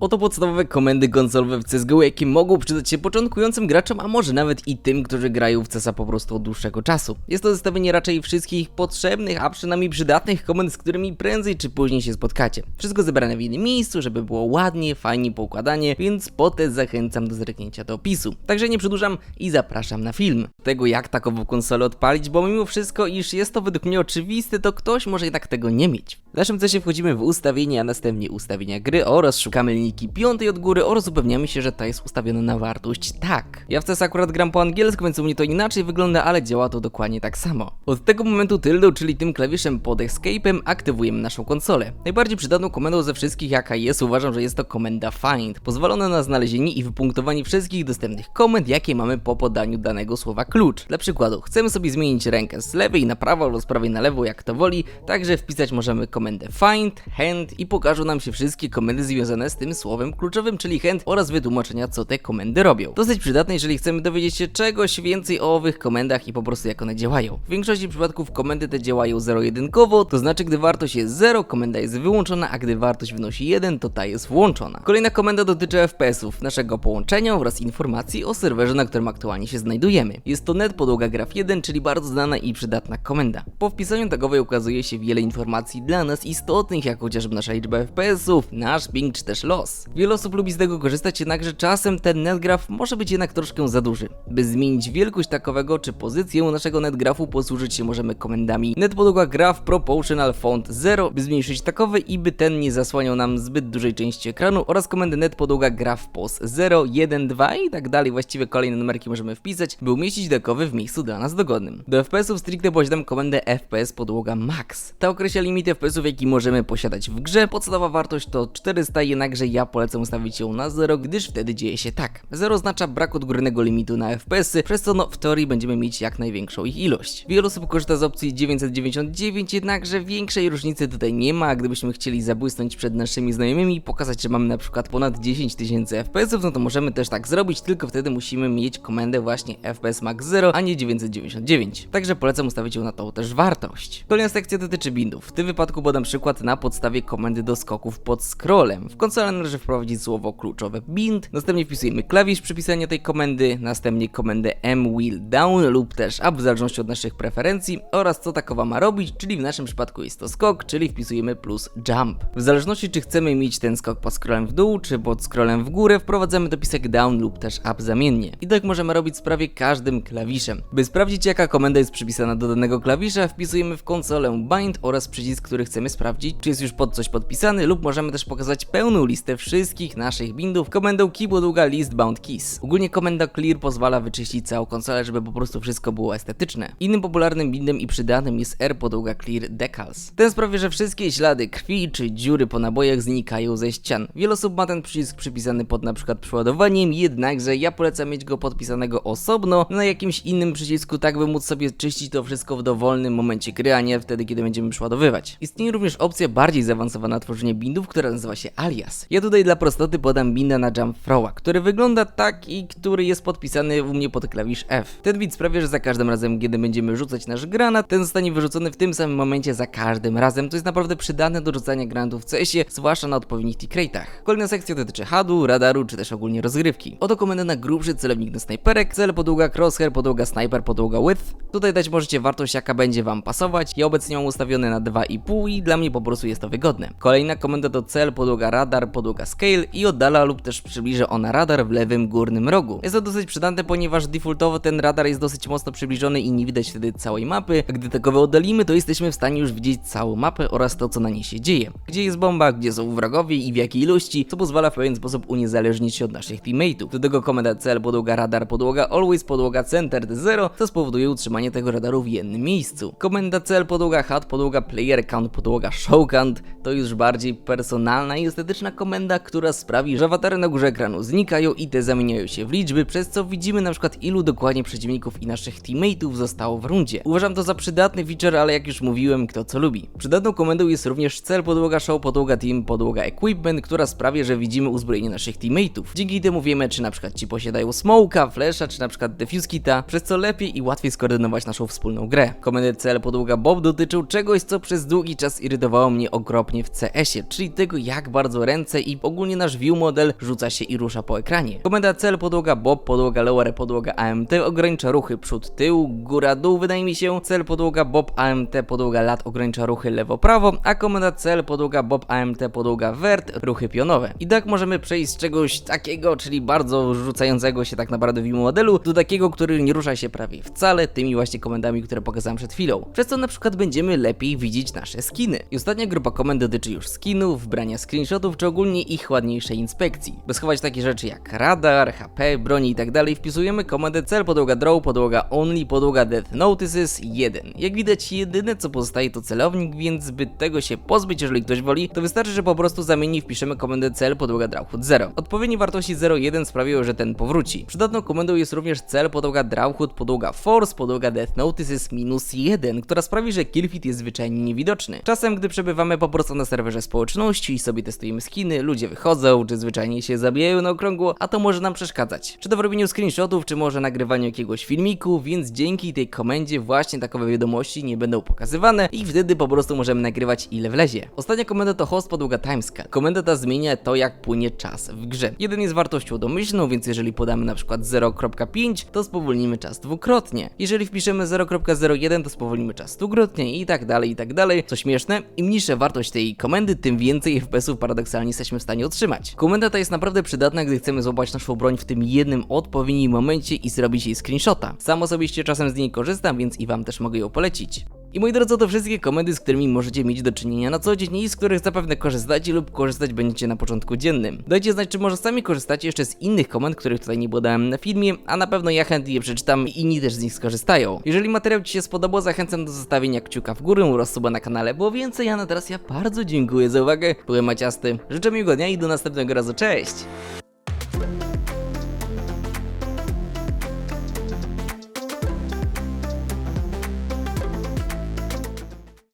Oto podstawowe komendy konsolowe w CSGO, jakie mogą przydać się początkującym graczom, a może nawet i tym, którzy grają w CSa po prostu od dłuższego czasu. Jest to zestawienie raczej wszystkich potrzebnych, a przynajmniej przydatnych komend, z którymi prędzej czy później się spotkacie. Wszystko zebrane w jednym miejscu, żeby było ładnie, fajnie poukładanie, więc potem zachęcam do zerknięcia do opisu. Także nie przedłużam i zapraszam na film. Tego jak takową konsolę odpalić, bo mimo wszystko, iż jest to według mnie oczywiste, to ktoś może jednak tego nie mieć. W naszym CSie wchodzimy w ustawienia, a następnie ustawienia gry oraz szukamy linijki piątej od góry oraz upewniamy się, że ta jest ustawiona na wartość tak. Ja w CS akurat gram po angielsku, więc u mnie to inaczej wygląda, ale działa to dokładnie tak samo. Od tego momentu tyldą, czyli tym klawiszem pod escape'em, aktywujemy naszą konsolę. Najbardziej przydatną komendą ze wszystkich jaka jest, uważam, że jest to komenda find. Pozwala na znalezienie i wypunktowanie wszystkich dostępnych komend, jakie mamy po podaniu danego słowa klucz. Dla przykładu, chcemy sobie zmienić rękę z lewej na prawo albo z prawej na lewo, jak to woli, także wpisać możemy komendę find, hand i pokażą nam się wszystkie komendy związane z tym słowem kluczowym, czyli hand oraz wytłumaczenia, co te komendy robią. Dosyć przydatne, jeżeli chcemy dowiedzieć się czegoś więcej o owych komendach i po prostu jak one działają. W większości przypadków komendy te działają zero-jedynkowo, to znaczy gdy wartość jest 0, komenda jest wyłączona, a gdy wartość wynosi 1, to ta jest włączona. Kolejna komenda dotyczy FPS-ów, naszego połączenia oraz informacji o serwerze, na którym aktualnie się znajdujemy. Jest to net podłoga graf 1, czyli bardzo znana i przydatna komenda. Po wpisaniu tagowej ukazuje się wiele informacji dla nas istotnych, jak chociażby nasza liczba FPS-ów, nasz ping czy też los. Wiele osób lubi z tego korzystać, jednakże czasem ten netgraf może być jednak troszkę za duży. By zmienić wielkość takowego czy pozycję naszego netgrafu posłużyć się możemy komendami net podłoga graph proportional font 0, by zmniejszyć takowy i by ten nie zasłaniał nam zbyt dużej części ekranu oraz komendę net podłoga graph pos 0, 1, 2 i tak dalej. Właściwie kolejne numerki możemy wpisać, by umieścić takowy w miejscu dla nas dogodnym. Do FPS-ów stricte posiadam komendę fps podłoga max. Ta określa limit FPS-ów, jaki możemy posiadać w grze. Podstawowa wartość to 400, jednakże ja polecam ustawić ją na 0, gdyż wtedy dzieje się tak. 0 oznacza brak odgórnego limitu na FPS-y, przez co no w teorii będziemy mieć jak największą ich ilość. Wiele osób korzysta z opcji 999, jednakże większej różnicy tutaj nie ma, a gdybyśmy chcieli zabłysnąć przed naszymi znajomymi i pokazać, że mamy na przykład ponad 10 tysięcy FPS-ów, no to możemy też tak zrobić, tylko wtedy musimy mieć komendę właśnie FPS Max 0, a nie 999. Także polecam ustawić ją na tą też wartość. Kolejna sekcja dotyczy bindów. W tym wypadku podam przykład na podstawie komendy do skoków pod scrollem. W konsoli należy wprowadzić słowo kluczowe bind, następnie wpisujemy klawisz przypisania tej komendy, następnie komendę m wheel down lub też up w zależności od naszych preferencji oraz co takowa ma robić, czyli w naszym przypadku jest to skok, czyli wpisujemy plus jump. W zależności czy chcemy mieć ten skok pod scrollem w dół, czy pod scrollem w górę, wprowadzamy dopisek down lub też up zamiennie. I tak możemy robić z prawie każdym klawiszem. By sprawdzić jaka komenda jest przypisana do danego klawisza, wpisujemy w konsolę bind oraz przycisk, który chcemy sprawdzić, czy jest już pod coś podpisany lub możemy też pokazać pełną listę wszystkich naszych bindów komendą key podługa list bound keys. Ogólnie komenda clear pozwala wyczyścić całą konsolę, żeby po prostu wszystko było estetyczne. Innym popularnym bindem i przydatnym jest R podługa clear decals. Ten sprawia, że wszystkie ślady krwi czy dziury po nabojach znikają ze ścian. Wiele osób ma ten przycisk przypisany pod na przykład przeładowaniem, jednakże ja polecam mieć go podpisanego osobno na jakimś innym przycisku, tak by móc sobie czyścić to wszystko w dowolnym momencie gry, a nie wtedy, kiedy będziemy przeładowywać. Istnieje również opcja bardziej zaawansowana na tworzenie bindów, która nazywa się alias. Ja tutaj dla prostoty podam binda na jump throwa, który wygląda tak i który jest podpisany u mnie pod klawisz F. Ten bit sprawia, że za każdym razem, kiedy będziemy rzucać nasz granat, ten zostanie wyrzucony w tym samym momencie za każdym razem. To jest naprawdę przydatne do rzucania granatów w CS-ie, zwłaszcza na odpowiednich tickratach. Kolejna sekcja dotyczy HUD-u, radaru czy też ogólnie rozgrywki. Oto komenda na grubszy celownik na snajperek, cel podługa crosshair, podługa sniper, podługa width. Tutaj dać możecie wartość jaka będzie wam pasować. Ja obecnie mam ustawione na 2,5 i dla mnie po prostu jest to wygodne. Kolejna komenda to cel, podługa radar, podługa scale i oddala lub też przybliża ona radar w lewym górnym rogu. Jest to dosyć przydatne, ponieważ defaultowo ten radar jest dosyć mocno przybliżony i nie widać wtedy całej mapy, a gdy takowe oddalimy, to jesteśmy w stanie już widzieć całą mapę oraz to, co na niej się dzieje. Gdzie jest bomba, gdzie są wrogowie i w jakiej ilości, co pozwala w pewien sposób uniezależnić się od naszych teammateów. Do tego komenda cel, podłoga radar, podłoga always, podłoga centered 0, to spowoduje utrzymanie tego radaru w jednym miejscu. Komenda cel, podłoga HUD, podłoga player count, podłoga show count to już bardziej personalna i estetyczna komenda, która sprawi, że awatary na górze ekranu znikają i te zamieniają się w liczby, przez co widzimy na przykład ilu dokładnie przeciwników i naszych teammateów zostało w rundzie. Uważam to za przydatny feature, ale jak już mówiłem, kto co lubi. Przydatną komendą jest również cel podłoga show, podłoga team, podłoga equipment, która sprawia, że widzimy uzbrojenie naszych teammateów. Dzięki temu wiemy, czy na przykład ci posiadają smoka, flasha, czy na przykład defuse kita, przez co lepiej i łatwiej skoordynować naszą wspólną grę. Komendy cel podłoga bob dotyczą czegoś, co przez długi czas irytowało mnie okropnie w CS-ie, czyli tego jak bardzo ręce i ogólnie nasz view model rzuca się i rusza po ekranie. Komenda cel, podłoga bob, podłoga lower, podłoga AMT ogranicza ruchy przód, tył, góra, dół wydaje mi się, cel, podłoga bob, AMT, podłoga lat ogranicza ruchy lewo, prawo, a komenda cel, podłoga bob, AMT, podłoga vert, ruchy pionowe. I tak możemy przejść z czegoś takiego, czyli bardzo rzucającego się tak naprawdę view modelu, do takiego, który nie rusza się prawie wcale tymi właśnie komendami, które pokazałem przed chwilą. Przez co na przykład będziemy lepiej widzieć nasze skiny. I ostatnia grupa komend dotyczy już skinów, brania screenshotów, czy ogólnie ich ładniejszej inspekcji. By schować takie rzeczy jak radar, HP, broni itd. wpisujemy komendę cel, podłoga draw, podłoga only, podłoga death notices 1. Jak widać jedyne co pozostaje to celownik, więc by tego się pozbyć, jeżeli ktoś woli, to wystarczy, że po prostu zamieni i wpiszemy komendę cel, podłoga drawhood 0. Odpowiednie wartości 0,1 sprawiają, że ten powróci. Przydatną komendą jest również cel, podłoga drawhood, podłoga force, podłoga death notices minus 1, która sprawi, że killfit jest zwyczajnie niewidoczny. Czasem, gdy przebywamy po prostu na serwerze społeczności i sobie testujemy skiny, ludzie wychodzą, czy zwyczajnie się zabijają na okrągło, a to może nam przeszkadzać. Czy to w robieniu screenshotów, czy może nagrywaniu jakiegoś filmiku, więc dzięki tej komendzie właśnie takowe wiadomości nie będą pokazywane i wtedy po prostu możemy nagrywać ile wlezie. Ostatnia komenda to host podłoga timescale. Komenda ta zmienia to jak płynie czas w grze. Jeden jest wartością domyślną, więc jeżeli podamy na przykład 0.5, to spowolnimy czas dwukrotnie. Jeżeli wpiszemy 0.01, to spowolnimy czas dwukrotnie i tak dalej, i tak dalej. Co śmieszne, im niższa wartość tej komendy, tym więcej FPS-ów paradoksalnie jesteśmy w stanie otrzymać. Komenda ta jest naprawdę przydatna, gdy chcemy złapać naszą broń w tym jednym odpowiednim momencie i zrobić jej screenshota. Sam osobiście czasem z niej korzystam, więc i wam też mogę ją polecić. I moi drodzy, to wszystkie komendy, z którymi możecie mieć do czynienia na co dzień i z których zapewne korzystacie lub korzystać będziecie na początku dziennym. Dajcie znać, czy może sami korzystacie jeszcze z innych komend, których tutaj nie podałem na filmie, a na pewno ja chętnie je przeczytam i inni też z nich skorzystają. Jeżeli materiał Ci się spodobał, zachęcam do zostawienia kciuka w górę oraz suba na kanale, bo więcej, a na teraz ja bardzo dziękuję za uwagę. Byłem Maciasty, życzę miłego dnia i do następnego razu, cześć!